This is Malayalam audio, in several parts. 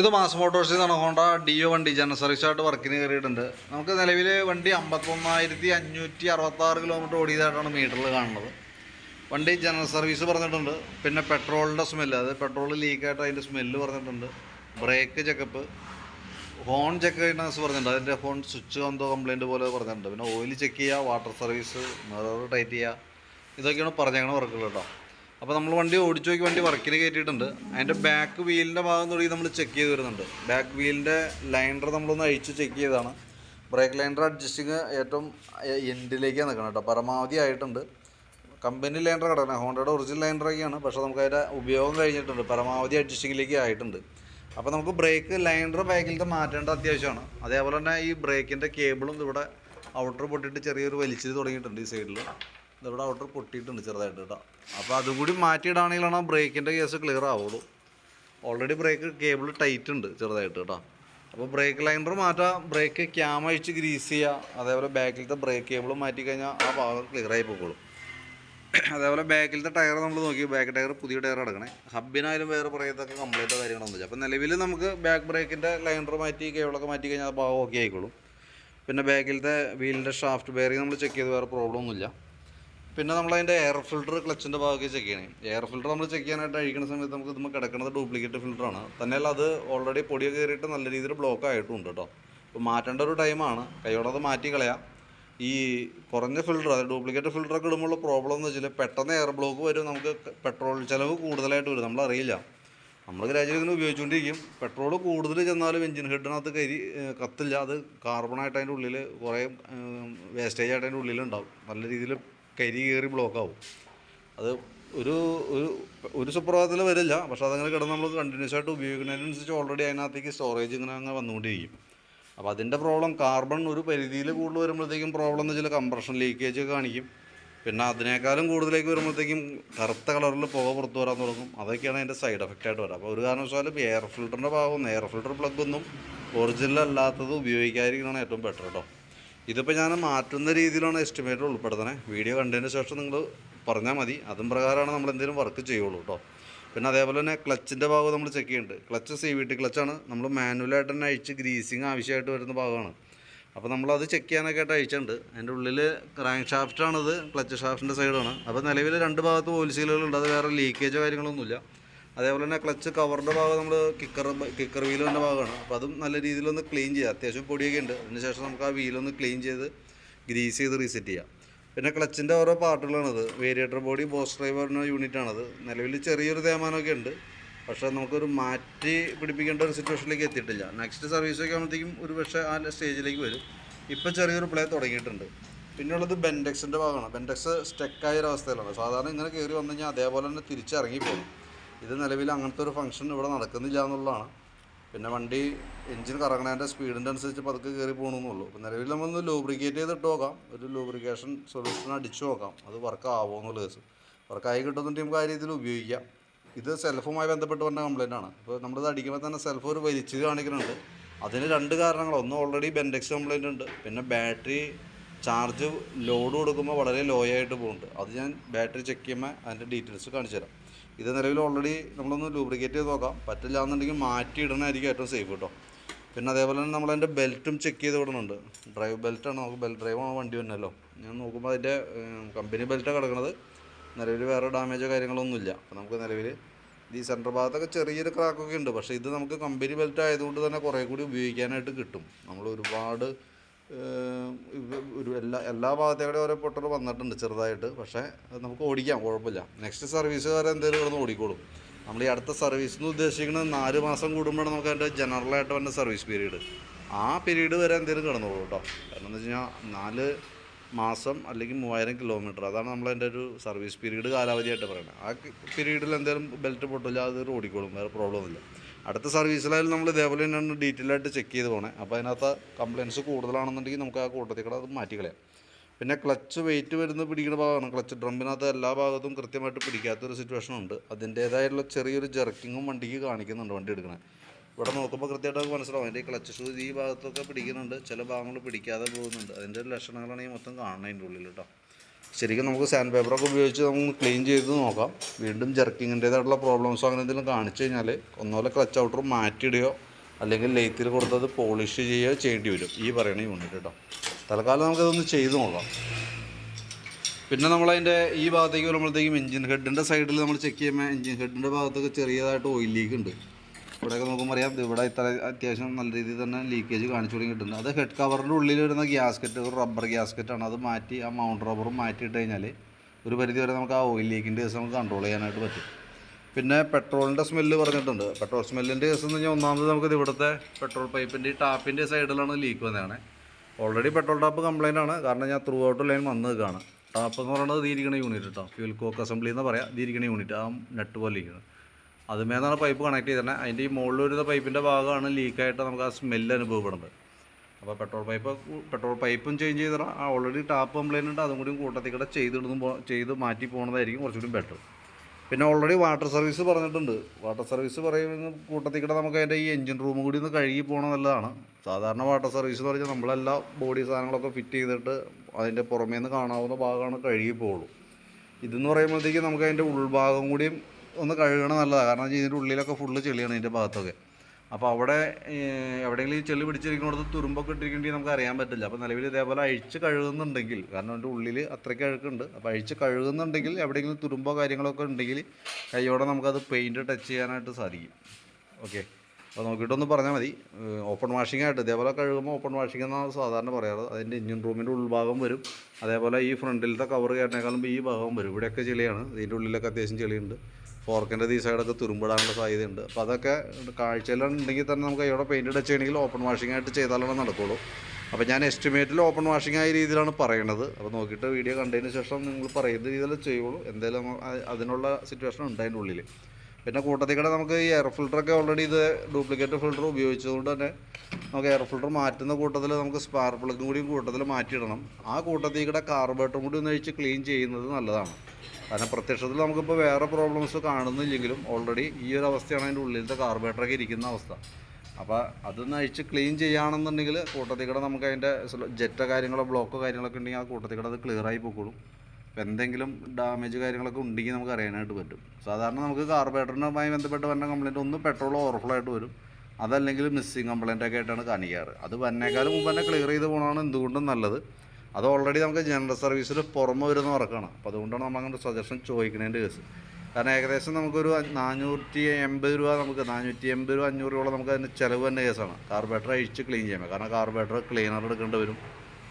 ഇത് മാസ് മോട്ടോഴ്സിൽ നിന്നാണ് ഹോണ്ട ഡിയോ വണ്ടി ജനറൽ സർവീസായിട്ട് വർക്കിന് കയറിയിട്ടുണ്ട്. നമുക്ക് നിലവിൽ വണ്ടി അമ്പത്തൊന്നായിരത്തി അഞ്ഞൂറ്റി അറുപത്താറ് കിലോമീറ്റർ ഓടിയതായിട്ടാണ് മീറ്ററിൽ കാണുന്നത്. വണ്ടി ജനറൽ സർവീസ് പറഞ്ഞിട്ടുണ്ട്. പിന്നെ പെട്രോളിന്റെ സ്മെല്ല് അത് പെട്രോൾ ലീക്കായിട്ട് അതിന്റെ സ്മെല്ല് പറഞ്ഞിട്ടുണ്ട്. ബ്രേക്ക് ചെക്കപ്പ് ഹോൺ ചെക്ക് ചെയ്യണമെന്ന് പറഞ്ഞിട്ടുണ്ട്. അതിന്റെ ഹോൺ സ്വിച്ച് എന്തോ കംപ്ലയിന്റ് പോലെ പറഞ്ഞിട്ടുണ്ട്. പിന്നെ ഓയിൽ ചെക്ക് ചെയ്യുക വാട്ടർ സർവീസ് മിറർ ടൈറ്റ് ചെയ്യുക. ഇതൊക്കെയാണ് പറഞ്ഞേക്കണ വർക്കുകൾ കേട്ടോ. അപ്പോൾ നമ്മൾ വണ്ടി ഓടിച്ചു നോക്കി വണ്ടി വർക്കിന് കയറ്റിയിട്ടുണ്ട്. അതിന്റെ ബാക്ക് വീലിന്റെ ഭാഗം തുടങ്ങി നമ്മൾ ചെക്ക് ചെയ്ത് വരുന്നുണ്ട്. ബാക്ക് വീലിന്റെ ലൈനർ നമ്മളൊന്ന് അഴിച്ച് ചെക്ക് ചെയ്തതാണ്. ബ്രേക്ക് ലൈനർ അഡ്ജസ്റ്റിങ് ഏറ്റവും എൻഡിലേക്കാണ് നിൽക്കണം കേട്ടോ. പരമാവധി ആയിട്ടുണ്ട്. കമ്പനി ലൈനർ കിടക്കണം ഹോണ്ടയുടെ ഒറിജിനൽ ലൈൻഡറൊക്കെയാണ് പക്ഷേ നമുക്ക് അതിന്റെ ഉപയോഗം കഴിഞ്ഞിട്ടുണ്ട്. പരമാവധി അഡ്ജസ്റ്റിങ്ങിലേക്ക് ആയിട്ടുണ്ട്. അപ്പോൾ നമുക്ക് ബ്രേക്ക് ലൈനർ ബാക്കിലത്തെ മാറ്റേണ്ട അത്യാവശ്യമാണ്. അതേപോലെ തന്നെ ഈ ബ്രേക്കിന്റെ കേബിളും ഇവിടെ ഔട്ടർ പൊട്ടിയിട്ട് ചെറിയൊരു വലിച്ചത് തുടങ്ങിയിട്ടുണ്ട് ഈ സൈഡിൽ ഇതിവിടെ ഔട്ടർ പൊട്ടിയിട്ടുണ്ട് ചെറുതായിട്ട് കേട്ടോ. അപ്പോൾ അതും കൂടി മാറ്റിയിടാണെങ്കിലാണ് ബ്രേക്കിന്റെ കേസ് ക്ലിയർ ആവുള്ളൂ. ഓൾറെഡി ബ്രേക്ക് കേബിൾ ടൈറ്റ് ഉണ്ട് ചെറുതായിട്ട് കേട്ടോ. അപ്പോൾ ബ്രേക്ക് ലൈനർ മാറ്റാം ബ്രേക്ക് ക്യാം അഴിച്ച് ഗ്രീസ് ചെയ്യുക അതേപോലെ ബാക്കിലത്തെ ബ്രേക്ക് കേബിൾ മാറ്റി കഴിഞ്ഞാൽ ആ ഭാഗം ക്ലിയർ ആയി പോയിക്കോളും അതേപോലെ ബാക്കിലത്തെ ടയർ നമ്മൾ നോക്കി ബാക്ക് ടയർ പുതിയ ടയർ അടക്കണേ. ഹബിനായാലും വേറെ പറയത്തൊക്കെ കംപ്ലീറ്റ് കാര്യങ്ങളൊന്നും വെച്ചാൽ അപ്പോൾ നിലവിൽ നമുക്ക് ബാക്ക് ബ്രേക്കിന്റെ ലൈനർ മാറ്റി കേബിളൊക്കെ മാറ്റി കഴിഞ്ഞാൽ ആ ഭാഗം ഓക്കെ ആയിക്കോളും. പിന്നെ ബാക്കിലത്തെ വീലിന്റെ ഷാഫ്റ്റ് ബെയറിങ് നമ്മൾ ചെക്ക് ചെയ്ത് വേറെ പ്രോബ്ലം ഒന്നുമില്ല. പിന്നെ നമ്മൾ അതിന്റെ എയർ ഫിൽട്ടർ ക്ലച്ചിന്റെ ഭാഗമൊക്കെ ചെക്ക് ചെയ്യണേ. എയർ ഫിൽട്ടർ നമ്മൾ ചെക്ക് ചെയ്യാനായിട്ട് അഴിക്കുന്ന സമയത്ത് നമുക്ക് ഇതുമ്പോൾ കിടക്കുന്നത് ഡ്യൂപ്ലിക്കേറ്റ് ഫിൽറ്ററാണ് തന്നെയല്ല അത് ഓൾറെഡി പൊടിയൊക്കെ കയറിയിട്ട് നല്ല രീതിയിൽ ബ്ലോക്ക് ആയിട്ടുണ്ട് കേട്ടോ അപ്പോൾ മാറ്റേണ്ട ഒരു ടൈമാണ് കൈയോടെ അത് മാറ്റി കളയാം. ഈ കുറഞ്ഞ ഫിൽറ്റർ അതായത് ഡ്യൂപ്ലിക്കേറ്റ് ഫിൽറ്ററൊക്കെ ഇടുമ്പോൾ പ്രോബ്ലം എന്ന് വെച്ചാൽ പെട്ടെന്ന് എയർ ബ്ലോക്ക് വരും നമുക്ക് പെട്രോൾ ചിലവ് കൂടുതലായിട്ട് വരും. നമ്മളറിയില്ല. നമ്മൾ ഗ്രാജുവലി ഇങ്ങനെ ഉപയോഗിച്ചുകൊണ്ടിരിക്കും പെട്രോൾ കൂടുതൽ ചെന്നാലും എഞ്ചിൻ ഹെഡിനകത്ത് കരി കത്തില്ല. അത് കാർബണായിട്ട് അതിന്റെ ഉള്ളിൽ കുറേ വേസ്റ്റേജ് ആയിട്ട് അതിന്റെ ഉള്ളിലുണ്ടാവും നല്ല രീതിയിൽ കരി കയറി ബ്ലോക്ക് ആവും അത് ഒരു ഒരു ഒരു സുപ്രഭാതത്തിൽ വരില്ല. പക്ഷേ അതങ്ങനെ കിടന്ന് നമ്മൾ കണ്ടിന്യൂസ് ആയിട്ട് ഉപയോഗിക്കുന്നതിനനുസരിച്ച് ഓൾറെഡി അതിനകത്തേക്ക് സ്റ്റോറേജ് ഇങ്ങനെ അങ്ങ് വന്നുകൊണ്ടിരിക്കും. അപ്പോൾ അതിന്റെ പ്രോബ്ലം കാർബൺ ഒരു പരിധിയിൽ കൂടുതൽ വരുമ്പോഴത്തേക്കും പ്രോബ്ലം എന്ന് വെച്ചാൽ കംപ്രഷൻ ലീക്കേജ് കാണിക്കും. പിന്നെ അതിനേക്കാളും കൂടുതലേക്ക് വരുമ്പോഴത്തേക്കും കറുത്ത കളറിൽ പുക പുറത്തു വരാൻ തുടങ്ങും. അതൊക്കെയാണ് അതിന്റെ സൈഡ് എഫക്റ്റ് ആയിട്ട് വരാം. അപ്പോൾ ഒരു കാരണവശാലും എയർ ഫിൽറ്ററിന്റെ ഭാഗം എയർ ഫിൽറ്റർ പ്ലഗ് ഒന്നും ഒറിജിനൽ അല്ലാത്തത് ഉപയോഗിക്കാതിരിക്കുന്നതാണ് ഏറ്റവും ബെറ്റർ കേട്ടോ ഇതിപ്പോൾ ഞാൻ മാറ്റുന്ന രീതിയിലാണ് എസ്റ്റിമേറ്റ് ഉൾപ്പെടുത്തണേ വീഡിയോ കണ്ടതിന് ശേഷം നിങ്ങൾ പറഞ്ഞാൽ മതി. അതും പ്രകാരമാണ് നമ്മൾ എന്തെങ്കിലും വർക്ക് ചെയ്യുള്ളൂ കേട്ടോ പിന്നെ അതേപോലെ തന്നെ ക്ലച്ചിന്റെ ഭാഗം നമ്മൾ ചെക്ക് ചെയ്യുന്നുണ്ട് ക്ലച്ച് സി വി ടി ക്ലച്ചാണ് നമ്മൾ മാനുവലായിട്ട് തന്നെ അഴിച്ച് ഗ്രീസിങ് ആവശ്യമായിട്ട് വരുന്ന ഭാഗമാണ്. അപ്പോൾ നമ്മളത് ചെക്ക് ചെയ്യാനൊക്കെ ആയിട്ട് അയച്ചിട്ടുണ്ട് അതിന്റെ ഉള്ളിൽ ക്രാങ്ക് ഷാഫ്റ്റാണിത് ക്ലച്ച് ഷാഫ്റ്റിന്റെ സൈഡാണ് അപ്പോൾ നിലവിൽ രണ്ട് ഭാഗത്ത് ഓയിൽ അത് വേറെ ലീക്കേജോ കാര്യങ്ങളൊന്നുമില്ല. അതേപോലെ തന്നെ ക്ലച്ച് കവറിന്റെ ഭാഗം നമ്മൾ കിക്കർ കിക്കർ വീലിന്റെ ഭാഗമാണ്. അപ്പോൾ അതും നല്ല രീതിയിലൊന്ന് ക്ലീൻ ചെയ്യുക അത്യാവശ്യം പൊടിയൊക്കെ ഉണ്ട്. അതിനുശേഷം നമുക്ക് ആ വീലൊന്ന് ക്ലീൻ ചെയ്ത് ഗ്രീസ് ചെയ്ത് റീസെറ്റ് ചെയ്യാം. പിന്നെ ക്ലച്ചിന്റെ ഓരോ പാർട്ടുകളാണത് വേരിയേറ്റർ ബോഡി ബോസ് ഡ്രൈവറിന്റെ യൂണിറ്റാണത് നിലവിൽ ചെറിയൊരു തേമാനമൊക്കെ ഉണ്ട്. പക്ഷേ നമുക്കൊരു മാറ്റി പിടിപ്പിക്കേണ്ട ഒരു സിറ്റുവേഷനിലേക്ക് എത്തിയിട്ടില്ല. നെക്സ്റ്റ് സർവീസൊക്കെ ആകുമ്പോഴത്തേക്കും ഒരു പക്ഷേ ആ സ്റ്റേജിലേക്ക് വരും. ഇപ്പം ചെറിയൊരു പ്ലേ തുടങ്ങിയിട്ടുണ്ട്. പിന്നുള്ളത് ബെൻഡെക്സിന്റെ ഭാഗമാണ്. ബെൻഡെക്സ് സ്റ്റെക്കായൊരവസ്ഥയിലാണ് അവസ്ഥയിലാണ്. സാധാരണ ഇങ്ങനെ കയറി വന്നു കഴിഞ്ഞാൽ അതേപോലെ തന്നെ തിരിച്ചിറങ്ങി പോകും. ഇത് നിലവിൽ അങ്ങനത്തെ ഒരു ഫംഗ്ഷൻ ഇവിടെ നടക്കുന്നില്ല എന്നുള്ളതാണ്. പിന്നെ വണ്ടി എഞ്ചിൻ കറങ്ങണതിന്റെ സ്പീഡിന്റെ അനുസരിച്ച് പതുക്കെ കയറി പോകണമെന്നുള്ളൂ അപ്പോൾ നിലവിൽ നമ്മളൊന്ന് ലൂബ്രിക്കേറ്റ് ചെയ്തിട്ട് നോക്കാം. ഒരു ലൂബ്രിക്കേഷൻ സൊല്യൂഷൻ അടിച്ചു നോക്കാം. അത് വർക്ക് ആവുമോ എന്നുള്ള കേസ്. വർക്കായി കിട്ടുന്നുണ്ടെങ്കിൽ നമുക്ക് ആ രീതിയിൽ ഉപയോഗിക്കാം. ഇത് സെൽഫുമായി ബന്ധപ്പെട്ട് വന്ന കംപ്ലൈന്റ് ആണ്. അപ്പോൾ നമ്മളിത് അടിക്കുമ്പോൾ തന്നെ സെൽഫ് ഒരു വലിച്ച് കാണിക്കുന്നുണ്ട്. അതിന് രണ്ട് കാരണങ്ങൾ. ഒന്ന് ഓൾറെഡി ബെൻഡെക്സ് കംപ്ലൈന്റ് ഉണ്ട്. പിന്നെ ബാറ്ററി ചാർജ് ലോഡ് കൊടുക്കുമ്പോൾ വളരെ ലോ ആയിട്ട് പോകുന്നുണ്ട്. അത് ഞാൻ ബാറ്ററി ചെക്ക് ചെയ്യുമ്പോൾ അതിന്റെ ഡീറ്റെയിൽസ് കാണിച്ചു തരാം ഇത് നിലവിൽ ഓൾറെഡി നമ്മളൊന്ന് ലൂബ്രിക്കേറ്റ് ചെയ്ത് നോക്കാം. പറ്റില്ല എന്നുണ്ടെങ്കിൽ മാറ്റി ഇടണമായിരിക്കും ഏറ്റവും സേഫ് കേട്ടോ പിന്നെ അതേപോലെ തന്നെ നമ്മളതിന്റെ ബെൽറ്റും ചെക്ക് ചെയ്ത് വിടുന്നുണ്ട് ഡ്രൈവ് ബെൽറ്റാണ് നമുക്ക് ബെൽറ്റ് ഡ്രൈവാണ് വണ്ടി വന്നല്ലോ ഞാൻ നോക്കുമ്പോൾ അതിന്റെ കമ്പനി ബെൽറ്റാണ് കിടക്കുന്നത് നിലവിൽ വേറെ ഡാമേജോ കാര്യങ്ങളൊന്നുമില്ല അപ്പോൾ നമുക്ക് നിലവിൽ ഈ സെന്റർ ഭാഗത്തൊക്കെ ചെറിയൊരു ക്രാക്കൊക്കെ ഉണ്ട്. പക്ഷേ ഇത് നമുക്ക് കമ്പനി ബെൽറ്റ് ആയതുകൊണ്ട് തന്നെ കുറേ കൂടി ഉപയോഗിക്കാനായിട്ട് കിട്ടും. നമ്മൾ ഒരുപാട് ഒരു എല്ലാ എല്ലാ ഭാഗത്തേക്കൂടെ ഓരോ പൊട്ടർ വന്നിട്ടുണ്ട് ചെറുതായിട്ട്. പക്ഷേ നമുക്ക് ഓടിക്കാം കുഴപ്പമില്ല. നെക്സ്റ്റ് സർവീസുകാരെ എന്തെങ്കിലും കിടന്ന് ഓടിക്കോളും. നമ്മൾ ഈ അടുത്ത സർവീസ് എന്ന് ഉദ്ദേശിക്കുന്നത് നാല് മാസം കൂടുമ്പോഴാണ് നമുക്ക് അതിന്റെ ജനറലായിട്ട് വന്ന സർവീസ് പീരീഡ് ആ പീരീഡ് വരെ എന്തെങ്കിലും കിടന്നോളൂ കേട്ടോ. കാരണം എന്ന് വെച്ച് കഴിഞ്ഞാൽ നാല് മാസം അല്ലെങ്കിൽ മൂവായിരം കിലോമീറ്റർ അതാണ് നമ്മളതിന്റെ ഒരു സർവീസ് പീരീഡ് കാലാവധിയായിട്ട് പറയുന്നത്. ആ പീരീഡിൽ എന്തെങ്കിലും ബെൽറ്റ് പൊട്ടില്ല അത് ഓടിക്കോളും വേറെ പ്രോബ്ലം ഒന്നുമില്ല. അടുത്ത സർവീസിലായാലും നമ്മൾ ഇതേപോലെ തന്നെയാണ് ഡീറ്റെയിൽ ആയിട്ട് ചെക്ക് ചെയ്ത് പോകണേ അപ്പോൾ അതിനകത്ത് കംപ്ലയിൻസ് കൂടുതലാണെന്നുണ്ടെങ്കിൽ നമുക്ക് ആ കൂട്ടത്തിൽ കൂടെ അത് മാറ്റിക്കളയാം പിന്നെ ക്ലച്ച് വെയിറ്റ് വരുന്ന പിടിക്കുന്ന ഭാഗമാണ്. ക്ലച്ച് ഡ്രമ്മിനകത്ത് എല്ലാ ഭാഗത്തും കൃത്യമായിട്ട് പിടിക്കാത്തൊരു സിറ്റുവേഷൻ ഉണ്ട്. അതിന്റേതായിട്ടുള്ള ചെറിയൊരു ജെർക്കിങ്ങും വണ്ടിക്ക് കാണിക്കുന്നുണ്ട് വണ്ടി എടുക്കണേ. ഇവിടെ നോക്കുമ്പോൾ കൃത്യമായിട്ട് മനസ്സിലാവും. അതിന്റെ ക്ലച്ച് ഷൂ ഈ ഭാഗത്തൊക്കെ പിടിക്കുന്നുണ്ട്. ചില ഭാഗങ്ങൾ പിടിക്കാതെ പോകുന്നുണ്ട്. അതിന്റെ ലക്ഷണങ്ങളാണ് ഈ മൊത്തം കാണുന്നതിന്റെ ഉള്ളിൽ കേട്ടോ. ശരിക്കും നമുക്ക് സാൻഡ് പേപ്പറൊക്കെ ഉപയോഗിച്ച് നമുക്ക് ക്ലീൻ ചെയ്ത് നോക്കാം. വീണ്ടും ജെർക്കിങ്ങിന്റേതായിട്ടുള്ള പ്രോബ്ലംസോ അങ്ങനെ എന്തെങ്കിലും കാണിച്ചു കഴിഞ്ഞാൽ ഒന്നുപോലെ ക്ലച്ച് ഔട്ടർ മാറ്റിയിടുകയോ അല്ലെങ്കിൽ ലെയ്ത്തിൽ കൊടുത്തത് പോളിഷ് ചെയ്യുകയോ ചെയ്യേണ്ടി വരും. ഈ പറയുന്ന യൂണിറ്റ് കേട്ടോ തൽക്കാലം നമുക്കതൊന്ന് ചെയ്ത് നോക്കാം. പിന്നെ നമ്മളതിന്റെ ഈ ഭാഗത്തേക്ക് വരുമ്പോഴത്തേക്കും എഞ്ചിൻ ഹെഡിന്റെ സൈഡിൽ നമ്മൾ ചെക്ക് ചെയ്യുമ്പോൾ എഞ്ചിൻ ഹെഡിന്റെ ഭാഗത്തൊക്കെ ചെറിയതായിട്ട് ഓയിൽ ലീക്ക് ഉണ്ട്. ഇവിടെയൊക്കെ നോക്കുമ്പോൾ അറിയാം. ഇവിടെ ഇത്ര അത്യാവശ്യം നല്ല രീതിയിൽ തന്നെ ലീക്കേജ് കാണിച്ചു തുടങ്ങിയിട്ടുണ്ട് അത് ഹെഡ് കവറിന്റെ ഉള്ളിൽ വരുന്ന ഗ്യാസ്കറ്റ് ഒരു റബ്ബർ ഗ്യാസ്കറ്റാണ് അത് മാറ്റി ആ മൗണ്ട് റബ്ബറും മാറ്റിയിട്ട് കഴിഞ്ഞാൽ ഒരു പരിധി വരെ നമുക്ക് ആ ഓയിൽ ലീക്കിന്റെ കേസ് നമുക്ക് കൺട്രോൾ ചെയ്യാനായിട്ട് പറ്റും. പിന്നെ പെട്രോളിന്റെ സ്മെല്ല് പറഞ്ഞിട്ടുണ്ട്. പെട്രോൾ സ്മെല്ലിന്റെ കേസ് എന്ന് പറഞ്ഞാൽ ഒന്നാമത് നമുക്കിത് ഇവിടുത്തെ പെട്രോൾ പൈപ്പിന്റെ ഈ ടാപ്പിന്റെ സൈഡിലാണ് ലീക്ക് വന്നതാണ്. ഓൾറെഡി പെട്രോൾ ടാപ്പ് കംപ്ലൈന്റ് ആണ്. കാരണം ഞാൻ ത്രൂ ഔട്ട് ലൈൻ വന്ന് നിൽക്കുകയാണ് ടാപ്പ് എന്ന് പറയുന്നത് ഇതിരിക്കണ യൂണിറ്റ് കേട്ടോ ഫ്യൂൽ കോക്ക് അസംബ്ലി എന്ന് പറയാം ഇതിരിക്കണ യൂണിറ്റ് ആ നെട്ട് പോലെ ഇരിക്കുന്നത് അതുമേന്നാണ് പൈപ്പ് കണക്ട് ചെയ്തത് അതിന്റെ ഈ മുകളിൽ വരുന്ന പൈപ്പിന്റെ ഭാഗമാണ് ലീക്കായിട്ട് നമുക്ക് ആ സ്മെല്ല് അനുഭവപ്പെടുന്നത്. അപ്പോൾ പെട്രോൾ പൈപ്പ് പെട്രോൾ പൈപ്പും ചേഞ്ച് ആ ഓൾറെഡി ടാപ്പ് കംപ്ലൈന്റ് ഉണ്ട്. അതും കൂടി കൂട്ടത്തിൽ കൂടെ ചെയ്തിടുന്നു ചെയ്ത് മാറ്റി പോകുന്നതായിരിക്കും കുറച്ചുകൂടി ബെറ്റർ പിന്നെ ഓൾറെഡി വാട്ടർ സർവീസ് പറഞ്ഞിട്ടുണ്ട്. വാട്ടർ സർവീസ് പറയുന്ന കൂട്ടത്തിൽ കൂടെ നമുക്ക് അതിന്റെ ഈ എഞ്ചിൻ റൂം കൂടി ഒന്ന് കഴുകി പോകണം നല്ലതാണ്. സാധാരണ വാട്ടർ സർവീസ് എന്ന് പറഞ്ഞാൽ നമ്മളെല്ലാ ബോഡി സാധനങ്ങളൊക്കെ ഫിറ്റ് ചെയ്തിട്ട് അതിന്റെ പുറമേ നിന്ന് കാണാവുന്ന ഭാഗമാണ് കഴുകി പോകുള്ളൂ ഇതെന്ന് പറയുമ്പോഴത്തേക്ക് നമുക്ക് അതിന്റെ ഉൾഭാഗം കൂടിയും ഒന്ന് കഴുകണം നല്ലതാണ് കാരണം ഇതിന്റെ ഉള്ളിലൊക്കെ ഫുള്ള് ചെളിയാണ് ഇതിന്റെ ഭാഗത്തൊക്കെ. അപ്പോൾ അവിടെ എവിടെയെങ്കിലും ഈ ചെളി പിടിച്ചിരിക്കുന്നിടത്ത് തുരുമ്പൊക്കെ ഇട്ടിരിക്കേണ്ടി നമുക്ക് അറിയാൻ പറ്റില്ല. അപ്പോൾ നിലവിൽ ഇതേപോലെ അഴിച്ച് കഴുകുന്നുണ്ടെങ്കിൽ കാരണം അതിന്റെ ഉള്ളിൽ അത്രയ്ക്ക് അഴുക്കുണ്ട്. അപ്പോൾ അഴിച്ച് കഴുകുന്നുണ്ടെങ്കിൽ എവിടെയെങ്കിലും തുരുമ്പോ കാര്യങ്ങളൊക്കെ ഉണ്ടെങ്കിൽ കൈയോടെ നമുക്കത് പെയിന്റ് ടച്ച് ചെയ്യാനായിട്ട് സാധിക്കും. ഓക്കെ അപ്പോൾ നോക്കിയിട്ടൊന്ന് പറഞ്ഞാൽ മതി. ഓപ്പൺ വാഷിംഗ് ആയിട്ട് ഇതേപോലെ കഴുകുമ്പോൾ ഓപ്പൺ വാഷിംഗ് എന്നാണ് സാധാരണ പറയാറ്. അതിന്റെ ഇഞ്ചിൻ റൂമിന്റെ ഉൾഭാഗം വരും. അതേപോലെ ഈ ഫ്രണ്ടിലത്തെ കവർ കയറിനേക്കാളും ഈ ഭാഗം വരും. ഇവിടെയൊക്കെ ചെളിയാണ്. ഇതിന്റെ ഉള്ളിലൊക്കെ അത്യാവശ്യം ചെളിയുണ്ട്. ഫോർക്കിന്റെ ഈ സൈഡൊക്കെ തുരുമ്പിടാനുള്ള സാധ്യതയുണ്ട്. അപ്പോൾ അതൊക്കെ കാഴ്ചയിലുണ്ടെങ്കിൽ തന്നെ നമുക്ക് ഇവിടെ പെയിന്റ് ടച്ച് ചെയ്യണമെങ്കിൽ ഓപ്പൺ വാഷിംഗ് ആയിട്ട് ചെയ്താലാണ് നടക്കുള്ളൂ. അപ്പോൾ ഞാൻ എസ്റ്റിമേറ്റിൽ ഓപ്പൺ വാഷിംഗ് ആയ രീതിയിലാണ് പറയണത്. അപ്പോൾ നോക്കിയിട്ട് വീഡിയോ കണ്ടതിന് ശേഷം നിങ്ങൾ പറയുന്ന രീതിയിൽ ചെയ്യുള്ളൂ. എന്തായാലും അതിനുള്ള സിറ്റുവേഷൻ ഉണ്ട് അതിന്റെ ഉള്ളിൽ പിന്നെ കൂട്ടത്തിൽ കൂടെ നമുക്ക് ഈ എയർ ഫിൽറ്ററൊക്കെ ഓൾറെഡി ഇത് ഡ്യൂപ്ലിക്കേറ്റ് ഫിൽറ്റർ ഉപയോഗിച്ചതുകൊണ്ട് തന്നെ നമുക്ക് എയർ ഫിൽറ്റർ മാറ്റുന്ന കൂട്ടത്തിൽ നമുക്ക് സ്പാർ പ്ലഗും കൂടി കൂട്ടത്തിൽ മാറ്റിയിടണം. ആ കൂട്ടത്തിൽ കൂടെ കാർബേറ്ററും കൂടി ഒന്ന് അഴിച്ച് ക്ലീൻ ചെയ്യുന്നത് നല്ലതാണ്. കാരണം പ്രത്യക്ഷത്തിൽ നമുക്കിപ്പോൾ വേറെ പ്രോബ്ലംസ് കാണുന്നില്ലെങ്കിലും ഓൾറെഡി ഈ ഒരു അവസ്ഥയാണ് അതിന്റെ ഉള്ളിലത്തെ കാർബേറ്ററൊക്കെ ഇരിക്കുന്ന അവസ്ഥ. അപ്പോൾ അതൊന്ന് അഴിച്ച് ക്ലീൻ ചെയ്യുകയാണെന്നുണ്ടെങ്കിൽ കൂട്ടത്തിൽ കൂടെ നമുക്ക് അതിന്റെ ജെറ്റോ കാര്യങ്ങളോ ബ്ലോക്കോ കാര്യങ്ങളൊക്കെ ഉണ്ടെങ്കിൽ ആ കൂട്ടത്തിൽ കൂടെ അത് ക്ലിയർ ആയി പോയിക്കോളും അപ്പോൾ എന്തെങ്കിലും ഡാമേജ് കാര്യങ്ങളൊക്കെ ഉണ്ടെങ്കിൽ നമുക്ക് അറിയാനായിട്ട് പറ്റും. സാധാരണ നമുക്ക് കാർബേറ്ററിനുമായി ബന്ധപ്പെട്ട് വരുന്ന കംപ്ലയിന്റ് ഒന്ന് പെട്രോൾ ഓവർഫ്ലോ ആയിട്ട് വരും. അതല്ലെങ്കിൽ മിസ്സിങ് കംപ്ലയിന്റ് ഒക്കെ ആയിട്ടാണ് കാണിക്കാറ്. അത് വന്നേക്കാളും മുമ്പ് തന്നെ ക്ലിയർ ചെയ്ത് പോകണമാണ് എന്തുകൊണ്ടും നല്ലത്. അത് ഓൾറെഡി നമുക്ക് ജനറൽ സർവീസിൽ പുറമെ വരുന്ന വർക്കാണ്. അപ്പോൾ അതുകൊണ്ടാണ് നമ്മൾ അങ്ങനെ സജഷൻ ചോദിക്കുന്നതിന്റെ കേസ് കാരണം ഏകദേശം നമുക്കൊരു നാനൂറ്റി എൺപത് രൂപ നമുക്ക് നാനൂറ്റി എൺപത് രൂപ അഞ്ഞൂറ് രൂപ നമുക്ക് അതിന് ചിലവ് തന്നെ കേസാണ് കാർബേറ്റർ അഴിച്ച് ക്ലീൻ ചെയ്യാൻ കാരണം കാർബേറ്റർ ക്ലീനർ എടുക്കേണ്ടി വരും.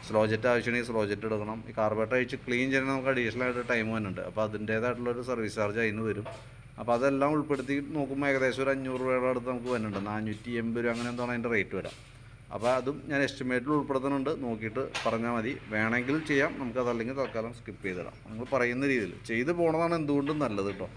സ്ലോ ജെറ്റ് ആവശ്യമാണെങ്കിൽ സ്ലോ ജെറ്റ് എടുക്കണം. ഈ കാർബേറ്റർ അഴിച്ച് ക്ലീൻ ചെയ്യാൻ നമുക്ക് അഡീഷണൽ ആയിട്ട് ടൈം വരുന്നുണ്ട്. അപ്പോൾ അതിന്റേതായിട്ടുള്ളൊരു സർവീസ് ചാർജ് അതിന് വരും. അപ്പോൾ അതെല്ലാം ഉൾപ്പെടുത്തി നോക്കുമ്പോൾ ഏകദേശം ഒരു അഞ്ഞൂറ് രൂപയുടെ അടുത്ത് നമുക്ക് വരുന്നുണ്ട്. നാനൂറ്റി എൺപത് രൂപ അങ്ങനെ എന്താണ് അതിന്റെ റേറ്റ് വരാം. അപ്പോൾ അതും ഞാൻ എസ്റ്റിമേറ്റിൽ ഉൾപ്പെടുത്തുന്നുണ്ട്. നോക്കിയിട്ട് പറഞ്ഞാൽ മതി. വേണമെങ്കിൽ ചെയ്യാം. നമുക്കതല്ലെങ്കിൽ തൽക്കാലം സ്കിപ്പ് ചെയ്തിടാം. നിങ്ങൾ പറയുന്ന രീതിയിൽ. ചെയ്ത് പോണതാണ് എന്തുകൊണ്ടും നല്ലത് കേട്ടോ.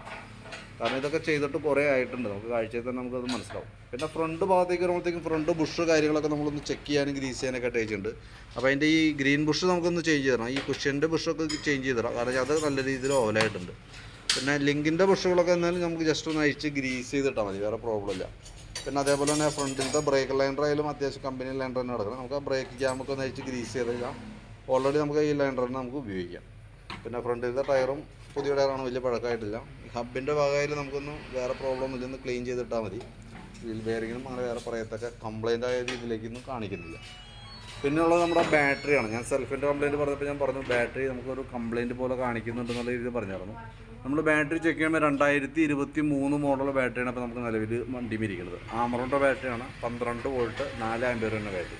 കാരണം ഇതൊക്കെ ചെയ്തിട്ട് കുറേ ആയിട്ടുണ്ട്. നമുക്ക് കാഴ്ചയിൽ തന്നെ നമുക്കത് മനസ്സിലാവും. പിന്നെ ഫ്രണ്ട് ഭാഗത്തേക്ക് വരുമ്പോഴത്തേക്കും ഫ്രണ്ട് ബുഷ് കാര്യങ്ങളൊക്കെ നമ്മളൊന്ന് ചെക്ക് ചെയ്യാനും ഗ്രീസ് ചെയ്യാനൊക്കെ അയച്ചിട്ടുണ്ട് അപ്പോൾ അതിന്റെ ഈ ഗ്രീൻ ബുഷ് നമുക്കൊന്ന് ചേഞ്ച് ചെയ്തണം. ഈ കുഷ്യന്റെ ബുഷൊക്കെ ചേഞ്ച് ചെയ്തിടാം. കാരണം അത് നല്ല രീതിയിൽ ഓവലായിട്ടുണ്ട് പിന്നെ ലിങ്കിന്റെ ബുഷുകളൊക്കെ എന്നാലും നമുക്ക് ജസ്റ്റ് ഒന്ന് അഴിച്ച് ഗ്രീസ് ചെയ്തിട്ടാൽ മതി. വേറെ പ്രോബ്ലം ഇല്ല. പിന്നെ അതേപോലെ തന്നെ ഫ്രണ്ടിലത്തെ ബ്രേക്ക് ലൈൻഡർ ആയാലും അത്യാവശ്യം കമ്പനി ലൈൻഡർ തന്നെ കിടക്കണം നമുക്ക് ആ ബ്രേക്ക് ക്യാമൊക്കെ ഒന്ന് അഴിച്ച് ഗ്രീസ് ചെയ്ത് കഴിഞ്ഞാൽ ഓൾറെഡി നമുക്ക് ഈ ലൈൻഡർ തന്നെ നമുക്ക് ഉപയോഗിക്കാം. പിന്നെ ഫ്രണ്ടിലത്തെ ടയറും പുതിയ ടയറാണ് വലിയ പഴക്കമായിട്ടില്ല. ഹബിന്റെ ഭാഗമായാലും നമുക്കൊന്നും വേറെ പ്രോബ്ലം ഇല്ലെന്ന് ക്ലീൻ ചെയ്തിട്ടാൽ മതി. വീൽ ബെയറിങ്ങിനും അങ്ങനെ വേറെ പറയത്തക്ക കംപ്ലൈന്റ് ആയ രീതിയിലേക്കൊന്നും കാണിക്കുന്നില്ല. പിന്നെയുള്ളത് നമ്മുടെ ബാറ്ററിയാണ് ഞാൻ സെൽഫിന്റെ കംപ്ലൈന്റ് പറഞ്ഞപ്പോൾ ഞാൻ പറഞ്ഞു ബാറ്ററി നമുക്കൊരു കംപ്ലൈന്റ് പോലെ കാണിക്കുന്നുണ്ടെന്നുള്ള രീതിയിൽ പറഞ്ഞായിരുന്നു. നമ്മൾ ബാറ്ററി ചെക്ക് ചെയ്യുമ്പോൾ രണ്ടായിരത്തി ഇരുപത്തി മൂന്ന് മോഡൽ ബാറ്ററിയാണ് ഇപ്പോൾ നമുക്ക് നിലവിൽ വണ്ടി ഇരിക്കുന്നത്. ആമറോണിന്റെ ബാറ്ററിയാണ് പന്ത്രണ്ട് വോൾട്ട് നാല് ആംബിയർ തന്നെ ബാറ്ററി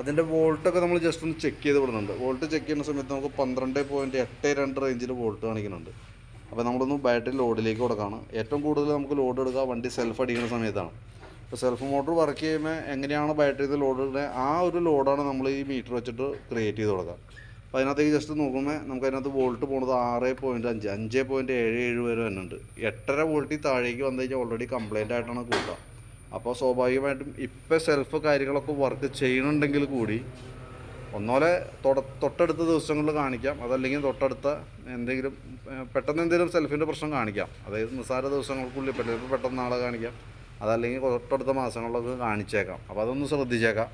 അതിന്റെ വോൾട്ടൊക്കെ നമ്മൾ ജസ്റ്റ് ഒന്ന് ചെക്ക് ചെയ്ത് വിടുന്നുണ്ട്. വോൾട്ട് ചെക്ക് ചെയ്യുന്ന സമയത്ത് നമുക്ക് പന്ത്രണ്ട് പോയിന്റ് എട്ട് രണ്ട് റേഞ്ചിൽ വോൾട്ട് കാണിക്കുന്നുണ്ട്. അപ്പോൾ നമ്മളൊന്ന് ബാറ്ററി ലോഡിലേക്ക് കൊടുക്കുകയാണ് ഏറ്റവും കൂടുതൽ നമുക്ക് ലോഡ് എടുക്കുക വണ്ടി സെൽഫ് അടിക്കുന്ന സമയത്താണ്. ഇപ്പോൾ സെൽഫ് മോട്ടോർ വർക്ക് ചെയ്യുമ്പോൾ എങ്ങനെയാണ് ബാറ്ററിയിൽ ലോഡ് ഇടുന്നത് ആ ഒരു ലോഡാണ് നമ്മൾ ഈ മീറ്റർ വെച്ചിട്ട് ക്രിയേറ്റ് ചെയ്ത് കൊടുക്കുക. അപ്പോൾ അതിനകത്തേക്ക് ജസ്റ്റ് നോക്കുമ്പോൾ നമുക്ക് അതിനകത്ത് വോൾട്ട് പോകുന്നത് ആറ് പോയിന്റ് അഞ്ച് അഞ്ച് പോയിന്റ് ഏഴ് ഏഴ് വരെ വരുന്നുണ്ട്. എട്ടര വോൾട്ടിൽ താഴേക്ക് വന്നു കഴിഞ്ഞാൽ ഓൾറെഡി കംപ്ലൈന്റ് ആയിട്ടാണ് കൂട്ടുക അപ്പോൾ സ്വാഭാവികമായിട്ടും ഇപ്പോൾ സെൽഫ് കാര്യങ്ങളൊക്കെ വർക്ക് ചെയ്യണമെങ്കിൽ കൂടി ഒന്നോലെ തൊട തൊട്ടടുത്ത ദിവസങ്ങളിൽ കാണിക്കാം. അതല്ലെങ്കിൽ തൊട്ടടുത്ത എന്തെങ്കിലും പെട്ടെന്ന് എന്തെങ്കിലും സെൽഫിന്റെ പ്രശ്നം കാണിക്കാം. അതായത് നിസ്സാര ദിവസങ്ങൾക്കുള്ളിൽ പെട്ടെന്ന് പെട്ടെന്ന് നാളെ കാണിക്കാം. അതല്ലെങ്കിൽ തൊട്ടടുത്ത മാസങ്ങളിലൊക്കെ കാണിച്ചേക്കാം. അപ്പോൾ അതൊന്ന് ശ്രദ്ധിച്ചേക്കാം.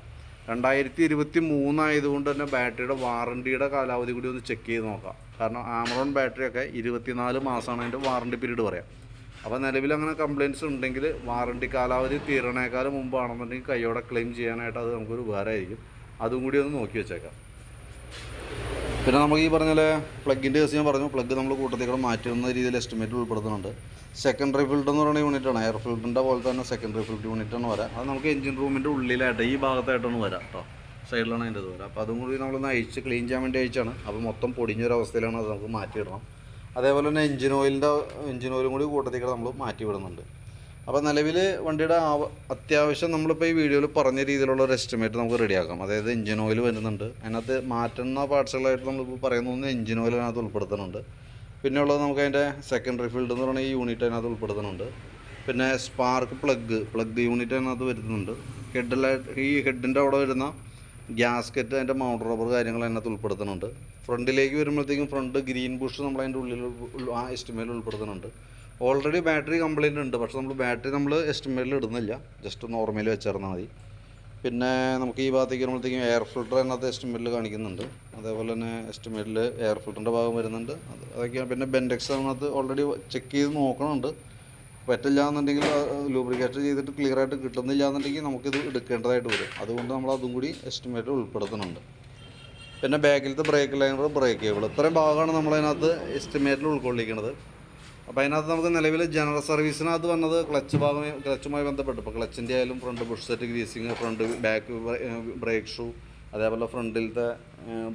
രണ്ടായിരത്തി ഇരുപത്തി മൂന്നായതുകൊണ്ട് തന്നെ ബാറ്ററിയുടെ വാറണ്ടിയുടെ കാലാവധി കൂടി ഒന്ന് ചെക്ക് ചെയ്ത് നോക്കാം. കാരണം ആമറോൺ ബാറ്ററിയൊക്കെ ഇരുപത്തിനാല് മാസമാണ് അതിന്റെ വാറണ്ടി പീരീഡ് പറയാം. അപ്പോൾ നിലവിൽ അങ്ങനെ കംപ്ലയിൻസ് ഉണ്ടെങ്കിൽ വാറണ്ടി കാലാവധി തീരണേക്കാളും മുമ്പാണെന്നുണ്ടെങ്കിൽ കൈയോടെ ക്ലെയിം ചെയ്യാനായിട്ട് അത് നമുക്കൊരു ഉപകാരമായിരിക്കും. അതും കൂടി ഒന്ന് നോക്കി വെച്ചേക്കാം. പിന്നെ നമുക്ക് ഈ പറഞ്ഞ പോലെ പ്ലഗിന്റെ കേസ് ഞാൻ പറഞ്ഞു പ്ലഗ് നമ്മൾ കൂട്ടത്തിൽ മാറ്റുന്ന രീതിയിൽ എസ്റ്റിമേറ്റ് ഉൾപ്പെടുത്തുന്നുണ്ട്. സെക്കൻഡറി ഫിൽഡ് എന്ന് പറയുന്ന യൂണിറ്റാണ് എയർ ഫിൽഡിന്റെ പോലെ തന്നെ സെക്കൻഡറി യൂണിറ്റ് യൂണിറ്റാണ് വരാം. അത് നമുക്ക് എഞ്ചിൻ റൂമിന്റെ ഉള്ളിലായിട്ട് ഈ ഭാഗത്തായിട്ടാണ് വരാം കേട്ടോ സൈഡിലാണ് അതിന്റെ ഇത് വരാം. അപ്പോൾ അതും കൂടി നമ്മളൊന്ന് അഴിച്ച് ക്ലീൻ ചെയ്യാൻ വേണ്ടി അയച്ചാണ് അപ്പോൾ മൊത്തം പൊടിഞ്ഞൊരവസ്ഥയിലാണ് അത് നമുക്ക് മാറ്റിയിടണം അതേപോലെ തന്നെ എഞ്ചിൻ ഓയിലിന്റെ എഞ്ചിൻ ഓയിലും കൂടി കൂട്ടത്തിൽ നമ്മൾ മാറ്റി വിടുന്നുണ്ട്. അപ്പോൾ നിലവിൽ വണ്ടിയുടെ ആവ അത്യാവശ്യം നമ്മളിപ്പോൾ ഈ വീഡിയോയിൽ പറഞ്ഞ രീതിയിലുള്ള ഒരു എസ്റ്റിമേറ്റ് നമുക്ക് റെഡിയാക്കാം അതായത് എഞ്ചിൻ ഓയിൽ വരുന്നുണ്ട്. അതിനകത്ത് മാറ്റുന്ന പാർട്സുകളായിട്ട് നമ്മളിപ്പോൾ പറയുന്ന ഒന്ന് എഞ്ചിൻ ഓയിൽ അതിനകത്ത് ഉൾപ്പെടുത്തുന്നുണ്ട്. പിന്നെ ഉള്ളത് നമുക്ക് അതിന്റെ സെക്കൻഡറി ഫീൽഡ് എന്ന് പറയുന്ന ഈ യൂണിറ്റ് അതിനകത്ത് ഉൾപ്പെടുത്തുന്നുണ്ട്. പിന്നെ സ്പാർക്ക് പ്ലഗ് പ്ലഗ് യൂണിറ്റ് അതിനകത്ത് വരുന്നുണ്ട് ഹെഡിലായിട്ട് ഈ ഹെഡിന്റെ അവിടെ വരുന്ന ഗ്യാസ്കറ്റ് അതിന്റെ മൗണ്ടർ റബ്ബർ കാര്യങ്ങൾ അതിനകത്ത് ഉൾപ്പെടുത്തുന്നുണ്ട്. ഫ്രണ്ടിലേക്ക് വരുമ്പോഴത്തേക്കും ഫ്രണ്ട് ഗ്രീൻ ബുഷ് നമ്മൾ അതിന്റെ ഉള്ളിൽ ആ എസ്റ്റിമേറ്റിൽ ഉൾപ്പെടുത്തുന്നുണ്ട്. ഓൾറെഡി ബാറ്ററി കംപ്ലൈന്റ് ഉണ്ട്. പക്ഷേ നമ്മൾ ബാറ്ററി നമ്മൾ എസ്റ്റിമേറ്റിൽ ഇടുന്നില്ല. ജസ്റ്റ് നോർമലി വെച്ചിരുന്നാൽ മതി. പിന്നെ നമുക്ക് ഈ ഭാഗത്തേക്ക് വരുമ്പോഴത്തേക്കും എയർ ഫിൽട്ടർ അതിനകത്ത് എസ്റ്റിമേറ്റിൽ കാണിക്കുന്നുണ്ട്. അതേപോലെ തന്നെ എസ്റ്റിമേറ്റിൽ എയർ ഫിൽറ്ററിന്റെ ഭാഗം വരുന്നുണ്ട്. അത് അതൊക്കെയാണ്. പിന്നെ ബെൻഡെക്സ് അതിനകത്ത് ഓൾറെഡി ചെക്ക് ചെയ്ത് നോക്കണുണ്ട്. പറ്റില്ല എന്നുണ്ടെങ്കിൽ ലൂബ്രിക്കേറ്റ് ചെയ്തിട്ട് ക്ലിയർ ആയിട്ട് കിട്ടുന്നില്ല എന്നുണ്ടെങ്കിൽ നമുക്കിത് എടുക്കേണ്ടതായിട്ട് വരും. അതുകൊണ്ട് നമ്മൾ അതും കൂടി എസ്റ്റിമേറ്റിൽ ഉൾപ്പെടുത്തുന്നുണ്ട്. പിന്നെ ബാക്കിലത്തെ ബ്രേക്ക് ലൈനർ ബ്രേക്ക് കേബിൾ ഇത്രയും ഭാഗമാണ് നമ്മളതിനകത്ത് എസ്റ്റിമേറ്റിൽ ഉൾക്കൊള്ളിക്കുന്നത്. അപ്പോൾ അതിനകത്ത് നമുക്ക് നിലവിൽ ജനറൽ സർവീസിനകത്ത് വന്നത് ക്ലച്ച് ഭാഗം ക്ലച്ചുമായി ബന്ധപ്പെട്ട്. ഇപ്പോൾ ക്ലച്ചിന്റെ ആയാലും front bush set greasing front back brake shoe അതേപോലെ ഫ്രണ്ടിലത്തെ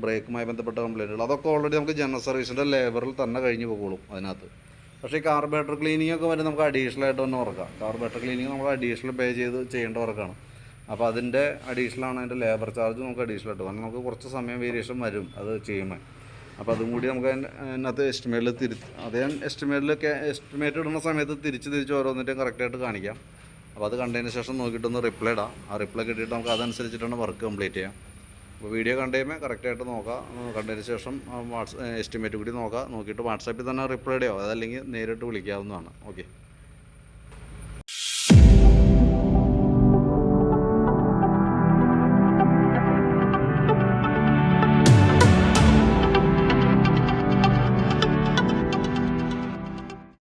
ബ്രേക്കുമായി ബന്ധപ്പെട്ട കംപ്ലൈന്റുകൾ അതൊക്കെ ഓൾറെഡി നമുക്ക് ജനറൽ സർവീസിന്റെ ലേബറിൽ തന്നെ കഴിഞ്ഞ് പോകുള്ളൂ അതിനകത്ത്. പക്ഷേ ഈ കാർബേറ്റർ ക്ലീനിങ് ഒക്കെ വരെ നമുക്ക് അഡീഷണൽ ആയിട്ട് തന്നെ വർക്കാം കാർബേറ്റർ ക്ലീനിങ് നമ്മൾ അഡീഷണൽ പേ ചെയ്ത് ചെയ്യേണ്ട വർക്കാണ് അപ്പോൾ അതിന്റെ അഡീഷണൽ ആണ് അതിന്റെ ലേബർ ചാർജ് നമുക്ക് അഡീഷണൽ ആയിട്ട് കാരണം നമുക്ക് കുറച്ച് സമയം വേരിയേഷൻ വരും അത് ചെയ്യുമ്പോൾ അപ്പോൾ അതും കൂടി നമുക്ക് അതിനകത്ത് എസ്റ്റിമേറ്റിൽ തിരി അതേ എസ്റ്റിമേറ്റിലൊക്കെ എസ്റ്റിമേറ്റ് ഇടുന്ന സമയത്ത് തിരിച്ച് തിരിച്ച് ഓരോന്നിട്ടും കറക്റ്റായിട്ട് കാണിക്കാം. അപ്പോൾ അത് കണ്ടതിന് ശേഷം നോക്കിയിട്ടൊന്ന് റിപ്ലൈ ഇടാം. ആ റിപ്ലൈ കിട്ടിയിട്ട് നമുക്ക് അതനുസരിച്ചിട്ടാണ് വർക്ക് കംപ്ലീറ്റ് ചെയ്യാം. അപ്പോൾ വീഡിയോ കണ്ടു കറക്റ്റായിട്ട് നോക്കാം. കണ്ടതിന് ശേഷം വാട്സ് എസ്റ്റിമേറ്റ് കൂടി നോക്കാം. നോക്കിയിട്ട് വാട്സാപ്പിൽ തന്നെ റിപ്ലൈ ഇടുകയോ അതല്ലെങ്കിൽ നേരിട്ട് വിളിക്കാവുന്നതാണ്. ഓക്കെ